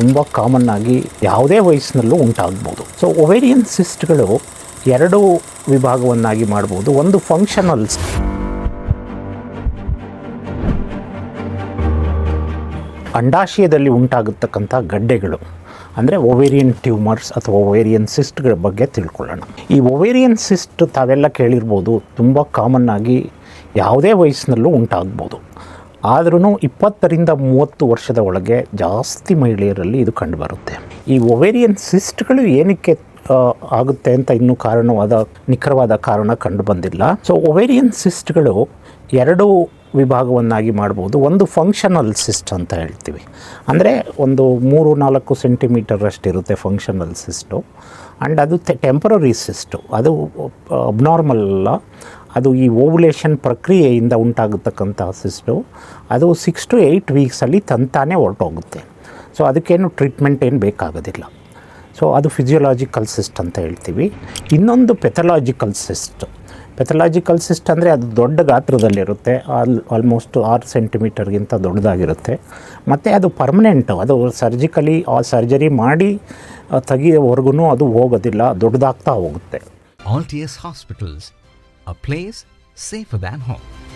ತುಂಬ ಕಾಮನ್ ಆಗಿ ಯಾವುದೇ ವಯಸ್ಸಿನಲ್ಲೂ ಉಂಟಾಗ್ಬೋದು. ಸೊ ಒವೇರಿಯನ್ ಸಿಸ್ಟ್ಗಳು ಎರಡು ವಿಭಾಗವನ್ನಾಗಿ ಮಾಡ್ಬೋದು. ಒಂದು ಫಂಕ್ಷನಲ್ಸ್ ಅಂಡಾಶಯದಲ್ಲಿ ಉಂಟಾಗತಕ್ಕಂಥ ಗಡ್ಡೆಗಳು, ಅಂದರೆ ಒವೇರಿಯನ್ ಟ್ಯೂಮರ್ಸ್ ಅಥವಾ ಒವೇರಿಯನ್ ಸಿಸ್ಟ್ಗಳ ಬಗ್ಗೆ ತಿಳ್ಕೊಳ್ಳೋಣ. ಈ ಒವೇರಿಯನ್ ಸಿಸ್ಟ್ ತಾವೆಲ್ಲ ಕೇಳಿರ್ಬೋದು, ತುಂಬ ಕಾಮನ್ ಆಗಿ ಯಾವುದೇ ವಯಸ್ಸಿನಲ್ಲೂ ಉಂಟಾಗ್ಬೋದು. ಆದ್ರೂ ಇಪ್ಪತ್ತರಿಂದ ಮೂವತ್ತು ವರ್ಷದ ಒಳಗೆ ಜಾಸ್ತಿ ಮಹಿಳೆಯರಲ್ಲಿ ಇದು ಕಂಡುಬರುತ್ತೆ. ಈ ಒವೇರಿಯನ್ ಸಿಸ್ಟ್ಗಳು ಏನಕ್ಕೆ ಆಗುತ್ತೆ ಅಂತ ಇನ್ನೂ ಕಾರಣವಾದ, ನಿಖರವಾದ ಕಾರಣ ಕಂಡು ಬಂದಿಲ್ಲ ಸೊ ಒವೇರಿಯನ್ ಸಿಸ್ಟ್ಗಳು ಎರಡು ವಿಭಾಗವನ್ನಾಗಿ ಮಾಡ್ಬೋದು. ಒಂದು ಫಂಕ್ಷನಲ್ ಸಿಸ್ಟ್ ಅಂತ ಹೇಳ್ತೀವಿ. ಅಂದರೆ ಒಂದು ಮೂರು ನಾಲ್ಕು ಸೆಂಟಿಮೀಟರ್ ಅಷ್ಟಿರುತ್ತೆ ಫಂಕ್ಷನಲ್ ಸಿಸ್ಟು ಆ್ಯಂಡ್ ಅದು ಟೆಂಪರರಿ ಸಿಸ್ಟು ಅದು ಅಬ್ನಾರ್ಮಲ್ ಅಲ್ಲ. ಅದು ಈ ಓವುಲೇಷನ್ ಪ್ರಕ್ರಿಯೆಯಿಂದ ಉಂಟಾಗತಕ್ಕಂಥ ಸಿಸ್ಟು ಅದು ಸಿಕ್ಸ್ ಟು ಏಯ್ಟ್ ವೀಕ್ಸಲ್ಲಿ ತಂತಾನೆ ಹೊರಟೋಗುತ್ತೆ. ಸೊ ಅದಕ್ಕೇನು ಟ್ರೀಟ್ಮೆಂಟ್ ಏನು ಬೇಕಾಗೋದಿಲ್ಲ. ಸೊ ಅದು ಫಿಸಿಯೋಲಾಜಿಕಲ್ ಸಿಸ್ಟ್ ಅಂತ ಹೇಳ್ತೀವಿ. ಇನ್ನೊಂದು ಪೆಥಲಾಜಿಕಲ್ ಸಿಸ್ಟ್ ಪೆಥಲಾಜಿಕಲ್ ಸಿಸ್ಟ್ ಅಂದರೆ ಅದು ದೊಡ್ಡ ಗಾತ್ರದಲ್ಲಿರುತ್ತೆ. ಆಲ್ ಆಲ್ಮೋಸ್ಟ್ ಆರು ಸೆಂಟಿಮೀಟರ್ಗಿಂತ ದೊಡ್ಡದಾಗಿರುತ್ತೆ. ಮತ್ತು ಅದು ಪರ್ಮನೆಂಟು ಅದು ಸರ್ಜಿಕಲಿ ಆ ಸರ್ಜರಿ ಮಾಡಿ ತೆಗಿಯೋವರೆಗೂ ಅದು ಹೋಗೋದಿಲ್ಲ ದೊಡ್ಡದಾಗ್ತಾ ಹೋಗುತ್ತೆ. Altius Hospitals, a place safer than home.